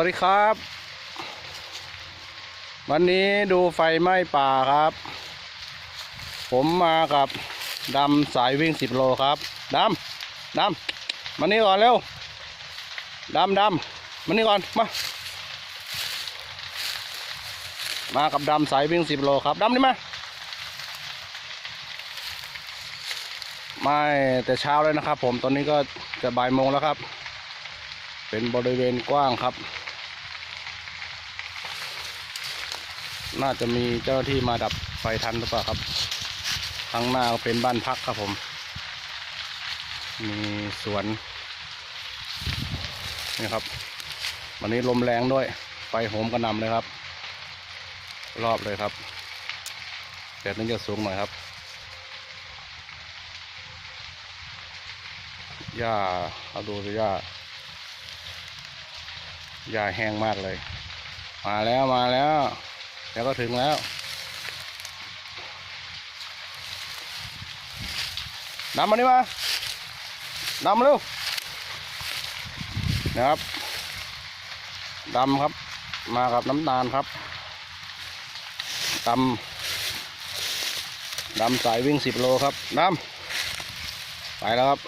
วัสดีครับ วันนี้ดูไฟไหม้ป่าครับ ผมมากับดำสายวิ่งสิบโลครับดำดำมานี่ก่อนเร็วดำดำมานี่ก่อนมามากับดำสายวิ่งสิบโลครับดำนี่มาไม่แต่เช้าเลยนะครับ ผมตอนนี้ก็จะบ่ายโมงแล้วครับ เป็นบริเวณกว้างครับ น่าจะมีเจ้าหน้าที่มาดับไฟทันหรือเปล่าครับข้างหน้าก็เป็นบ้านพักครับผม มีสวนนี่ครับ วันนี้ลมแรงด้วย ไฟโหมกระหน่ำเลยครับ รอบเลยครับแต่นี้จะสูงหน่อยครับหญ้าเอาดูสิหญ้าหญ้าแห้งมากเลย มาแล้วมาแล้ว เดี๋ยวก็ถึงแล้ว นำมานี่มานำมาเร็วนะครับดำครับ มากับน้ำตาลครับดำดำสายวิ่งสิบโลครับดำไปแล้วครับ